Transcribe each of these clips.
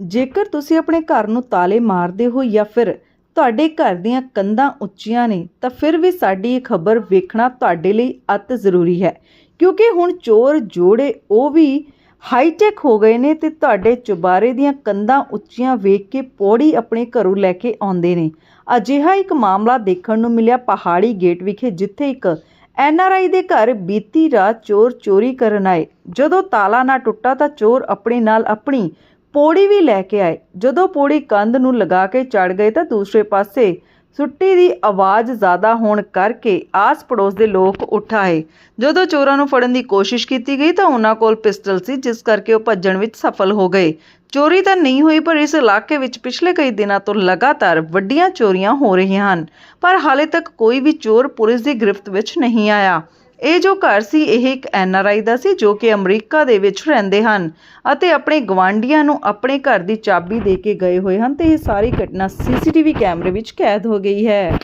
ਜੇਕਰ ਤੁਸੀਂ ਆਪਣੇ ਘਰ ਨੂੰ ਤਾਲੇ ਮਾਰਦੇ ਹੋ ਜਾਂ ਫਿਰ ਤੁਹਾਡੇ ਘਰ ਦੀਆਂ ਕੰਧਾਂ ਉੱਚੀਆਂ ਨੇ, ਤਾਂ ਫਿਰ ਵੀ ਸਾਡੀ ਇਹ ਖਬਰ ਵੇਖਣਾ ਤੁਹਾਡੇ ਲਈ ਅਤ ਜ਼ਰੂਰੀ ਹੈ। ਕਿਉਂਕਿ ਹੁਣ ਚੋਰ ਜੋੜੇ ਉਹ ਵੀ ਹਾਈਟੈਕ ਹੋ ਗਏ ਨੇ ਤੇ ਤੁਹਾਡੇ ਚੁਬਾਰੇ ਦੀਆਂ ਕੰਧਾਂ ਉੱਚੀਆਂ ਵੇਖ ਕੇ ਪੌੜੀ ਆਪਣੇ ਘਰੋਂ ਲੈ ਕੇ ਆਉਂਦੇ ਨੇ। ਅਜਿਹਾ ਇੱਕ ਮਾਮਲਾ ਦੇਖਣ ਨੂੰ ਮਿਲਿਆ ਪਹਾੜੀ ਗੇਟ ਵਿਖੇ, ਜਿੱਥੇ ਇੱਕ ਐਨਆਰਆਈ ਦੇ ਘਰ ਬੀਤੀ ਰਾਤ ਚੋਰ ਚੋਰੀ ਕਰਨ ਆਏ। ਜਦੋਂ ਤਾਲਾ ਨਾ ਟੁੱਟਾ ਤਾਂ ਚੋਰ ਆਪਣੇ ਨਾਲ ਆਪਣੀ ਪੌੜੀ ਵੀ ਲੈ ਕੇ ਆਏ। ਜਦੋਂ ਪੌੜੀ ਕੰਧ ਨੂੰ ਲਗਾ ਕੇ ਚੜ ਗਏ ਤਾਂ ਦੂਸਰੇ ਪਾਸੇ ਸੁੱਟੀ ਦੀ ਆਵਾਜ਼ ਜ਼ਿਆਦਾ ਹੋਣ ਕਰਕੇ ਆਸ ਪੜੋਸ ਦੇ ਲੋਕ ਉੱਠ ਆਏ। ਜਦੋਂ ਚੋਰਾਂ ਨੂੰ ਫੜਨ ਦੀ ਕੋਸ਼ਿਸ਼ ਕੀਤੀ ਗਈ ਤਾਂ ਉਹਨਾਂ ਕੋਲ ਪਿਸਟਲ ਸੀ, ਜਿਸ ਕਰਕੇ ਉਹ ਭੱਜਣ ਵਿੱਚ ਸਫਲ ਹੋ ਗਏ। ਚੋਰੀ ਤਾਂ ਨਹੀਂ ਹੋਈ, ਪਰ ਇਸ ਇਲਾਕੇ ਵਿੱਚ ਪਿਛਲੇ ਕਈ ਦਿਨਾਂ ਤੋਂ ਲਗਾਤਾਰ ਵੱਡੀਆਂ ਚੋਰੀਆਂ ਹੋ ਰਹੀਆਂ ਹਨ। ਪਰ ਹਾਲੇ ਤੱਕ ਕੋਈ ਵੀ ਚੋਰ ਪੁਲਿਸ ਦੀ ਗ੍ਰਿਫਤ ਵਿੱਚ ਨਹੀਂ ਆਇਆ। ਇਹ ਜੋ ਘਰ ਸੀ ਇਹ ਇੱਕ ਐਨਆਰਆਈ ਦਾ ਸੀ ਜੋ ਕਿ ਅਮਰੀਕਾ ਦੇ ਵਿੱਚ ਰਹਿੰਦੇ ਹਨ ਅਤੇ ਆਪਣੇ ਗਵਾਂਢੀਆਂ ਨੂੰ ਆਪਣੇ ਘਰ ਦੀ ਚਾਬੀ ਦੇ ਕੇ ਗਏ ਹੋਏ ਹਨ ਤੇ ਇਹ ਸਾਰੀ ਘਟਨਾ ਸੀਸੀਟੀਵੀ ਕੈਮਰੇ ਵਿੱਚ ਕੈਦ ਹੋ ਗਈ ਹੈ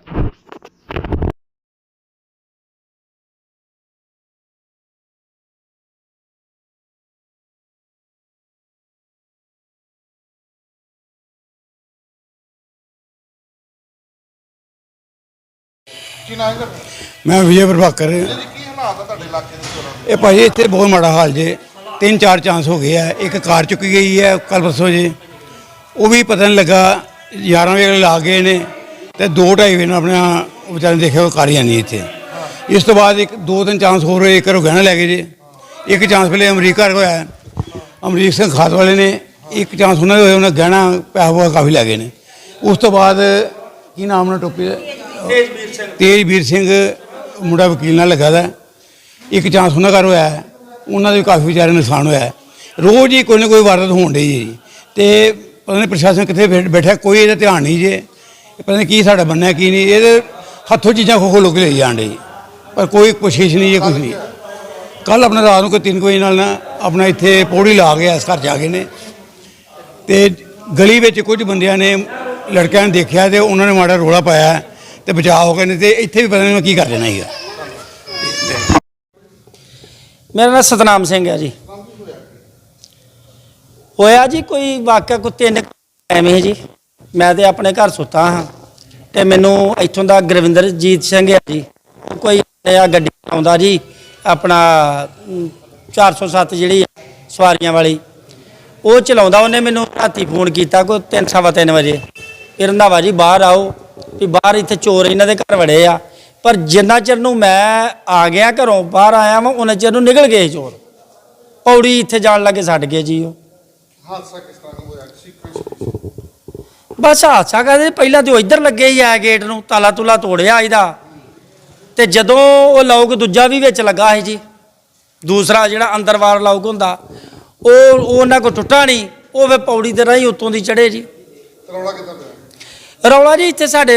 ਕੀ ਨਾਮ ਹੈ? ਮੈਂ ਵਿਜੇ ਪ੍ਰਭਾਕਰ ਹਾਲਾਤ ਆ ਤੁਹਾਡੇ ਇਲਾਕੇ ਦੇ ਚੋਰਾਂ ਦੇ ਇਹ ਭਾਜੀ ਇੱਥੇ ਬਹੁਤ ਮਾੜਾ ਹਾਲ ਜੇ। ਤਿੰਨ ਚਾਰ ਚਾਂਸ ਹੋ ਗਏ ਆ। ਇੱਕ ਕਾਰ ਚੁੱਕੀ ਗਈ ਹੈ ਕੱਲ ਪਰਸੋਂ ਜੇ। ਉਹ ਵੀ ਪਤਾ ਨਹੀਂ ਲੱਗਾ 11 ਵਜੇ ਲਾ ਗਏ ਨੇ ਤੇ 2:30 ਵਜੇ ਨੂੰ ਆਪਣਾ ਵਿਚਾਰੇ ਨੇ ਦੇਖਿਆ ਉਹ ਕਾਰ ਹੀ ਨਹੀਂ ਇੱਥੇ। ਇਸ ਤੋਂ ਬਾਅਦ ਇੱਕ ਦੋ ਤਿੰਨ ਚਾਂਸ ਹੋਰ ਹੋਏ ਇੱਕ ਘਰੋਂ ਗਹਿਣਾ ਲੈ ਗਏ ਜੇ। ਇੱਕ ਚਾਂਸ ਪਹਿਲੇ ਅਮਰੀਕਾ ਹੋਇਆ। ਅਮਰੀਕ ਸਿੰਘ ਖਾਤ ਵਾਲੇ ਨੇ। ਇੱਕ ਚਾਂਸ ਉਹਨਾਂ ਦੇ ਹੋਏ ਉਹਨਾਂ ਗਹਿਣਾ ਪੈਸਾ ਪੂਸਾ ਕਾਫੀ ਲੈ ਗਏ ਨੇ। ਉਸ ਤੋਂ ਬਾਅਦ ਕੀ ਨਾਮ ਉਹਨਾਂ ਟੋਪੀ ਤੇਜਵੀਰ ਸਿੰਘ। ਤੇਜਵੀਰ ਸਿੰਘ ਮੁੰਡਾ ਵਕੀਲ ਨਾਲ ਲੱਗਾ ਦਾ। ਇੱਕ ਚਾਂਸ ਉਹਨਾਂ ਘਰ ਹੋਇਆ ਹੈ। ਉਹਨਾਂ ਦੇ ਵੀ ਕਾਫੀ ਵਿਚਾਰੇ ਨੁਕਸਾਨ ਹੋਇਆ ਹੈ। ਰੋਜ਼ ਹੀ ਕੋਈ ਨਾ ਕੋਈ ਵਾਰਦਾਤ ਹੋਣ ਡਈ ਹੈ ਜੀ। ਤੇ ਪਤਾ ਨਹੀਂ ਪ੍ਰਸ਼ਾਸਨ ਕਿੱਥੇ ਬੈਠ- ਬੈਠਾ ਕੋਈ ਇਹਦਾ ਧਿਆਨ ਨਹੀਂ ਜੇ। ਪਤਾ ਨਹੀਂ ਕੀ ਸਾਡਾ ਬੰਨਿਆ ਕੀ ਨਹੀਂ। ਇਹਦੇ ਹੱਥੋਂ ਚੀਜ਼ਾਂ ਖੋ ਖੋ ਲੋਕ ਲਈ ਜਾਣ ਡੇ ਪਰ ਕੋਈ ਕੋਸ਼ਿਸ਼ ਨਹੀਂ ਜੇ ਕੁਝ ਨਹੀਂ। ਕੱਲ ਆਪਣਾ ਰਾਤ ਨੂੰ ਕੋਈ ਤਿੰਨ ਕੁ ਵਜੇ ਨਾਲ ਨਾ ਆਪਣਾ ਇੱਥੇ ਪੌੜੀ ਲਾ ਗਿਆ ਇਸ ਘਰ ਜਾ ਕੇ ਨੇ। ਤੇ ਗਲੀ ਵਿੱਚ ਕੁਝ ਬੰਦਿਆਂ ਨੇ ਲੜਕਿਆਂ ਨੂੰ ਦੇਖਿਆ ਤੇ ਉਹਨਾਂ ਨੇ ਮਾੜਾ ਰੋਲਾ ਪਾਇਆ ਤੇ ਬਚਾਅ ਹੋ ਗਏ ਨੇ ਤੇ ਇੱਥੇ ਵੀ ਪਤਾ ਨਹੀਂ ਮੈਂ ਕੀ ਕਰ ਦੇਣਾ ਸੀਗਾ ਮੇਰਾ ਨਾਮ ਸਤਨਾਮ ਸਿੰਘ ਹੈ ਜੀ। ਹੋਇਆ ਜੀ ਕੋਈ ਵਾਕਿਆ ਕੋਈ ਤਿੰਨ ਕੁ ਐਵੇਂ ਹੀ ਜੀ ਮੈਂ ਤੇ ਆਪਣੇ ਘਰ ਸੁੱਤਾ ਹਾਂ ਤੇ ਮੈਨੂੰ ਇੱਥੋਂ ਦਾ ਗੁਰਵਿੰਦਰਜੀਤ ਸਿੰਘ ਹੈ ਜੀ ਕੋਈ ਆ ਗੱਡੀ ਆਉਂਦਾ ਜੀ ਆਪਣਾ ਅਮ, 407 ਜਿਹੜੀ ਸਵਾਰੀਆਂ ਵਾਲੀ। ਉਹ ਚਲਾਉਂਦਾ ਉਹਨੇ ਮੈਨੂੰ ਰਾਤੀ ਫੋਨ ਕੀਤਾ ਕੋਈ ਤਿੰਨ ਸਵਾ ਤਿੰਨ ਵਜੇ। ਇਹ ਰੰਧਾਵਾ ਜੀ ਬਾਹਰ ਆਓ ਵੀ ਬਾਹਰ ਇੱਥੇ ਚੋਰ ਇਹਨਾਂ ਦੇ ਘਰ ਵੜੇ ਆ। ਪਰ ਜਿੰਨਾ ਚਿਰ ਨੂੰ ਮੈਂ ਆ ਗਿਆ ਘਰੋਂ ਬਾਹਰ ਆਇਆ ਵਾਂ ਉਹਨਾਂ ਚਿਰ ਨੂੰ ਨਿਕਲ ਗਏ ਚੋਰ। ਪੌੜੀ ਇੱਥੇ ਜਾਣ ਲੱਗੇ ਛੱਡ ਗਏ ਜੀ ਉਹ। ਹਾਦਸਾ ਕਿਸ ਤਰ੍ਹਾਂ ਦਾ ਹੋਇਆ? ਸੀਕੁਐਂਸ ਬਸ ਹਾਦਸਾ ਕਹਿੰਦੇ ਪਹਿਲਾਂ ਤੇ ਉਹ ਇੱਧਰ ਲੱਗੇ ਹੀ ਆ ਗੇਟ ਨੂੰ ਤਾਲਾ ਤੁਲਾ ਤੋੜਿਆ ਇਹਦਾ। ਤੇ ਜਦੋਂ ਉਹ ਲੋਕ ਦੂਜਾ ਵੀ ਵਿੱਚ ਲੱਗਾ ਸੀ ਜੀ ਦੂਸਰਾ ਜਿਹੜਾ ਅੰਦਰਵਾਰ ਲੋਕ ਹੁੰਦਾ ਉਹ ਉਹ ਉਹਨਾਂ ਕੋ ਟੁੱਟਾ ਨਹੀਂ ਉਹ ਵੇ ਪੌੜੀ ਤੇ ਰਾਹੀਂ ਉੱਤੋਂ ਦੀ ਚੜੇ ਜੀ। ਰੌਲਾ ਕਿੱਦਾਂ ਪਿਆ? ਰੌਲਾ ਜੀ ਇੱਥੇ ਸਾਡੇ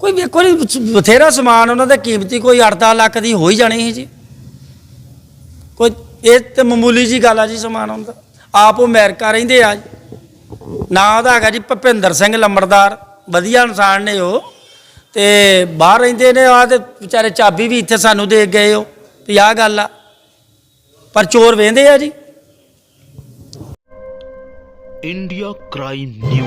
ਕੋਈ ਵੇਖੋ ਨਹੀਂ ਬਥੇਰਾ ਸਮਾਨ ਉਹਨਾਂ ਦਾ ਕੀਮਤੀ ਕੋਈ 8-10 ਲੱਖ ਦੀ ਹੋ ਹੀ ਜਾਣੀ ਸੀ ਜੀ। ਕੋਈ ਇਹ ਤੇ ਮਾਮੂਲੀ ਜੀ ਗੱਲ ਆ ਜੀ ਸਮਾਨ ਉਹਨਾਂ ਦਾ। ਆਪ ਉਹ ਅਮਰੀਕਾ ਰਹਿੰਦੇ ਆ ਨਾ ਉਹਦਾ ਹੈਗਾ ਜੀ ਭਪਿੰਦਰ ਸਿੰਘ ਲੰਮੜਦਾਰ ਵਧੀਆ ਇਨਸਾਨ ਨੇ ਉਹ। ਤੇ ਬਾਹਰ ਰਹਿੰਦੇ ਨੇ ਆ ਤੇ ਵਿਚਾਰੇ ਚਾਬੀ ਵੀ ਇੱਥੇ ਸਾਨੂੰ ਦੇ ਗਏ ਉਹ। ਵੀ ਆਹ ਗੱਲ ਆ। ਪਰ ਚੋਰ ਵੇਂਦੇ ਆ ਜੀ। India crime new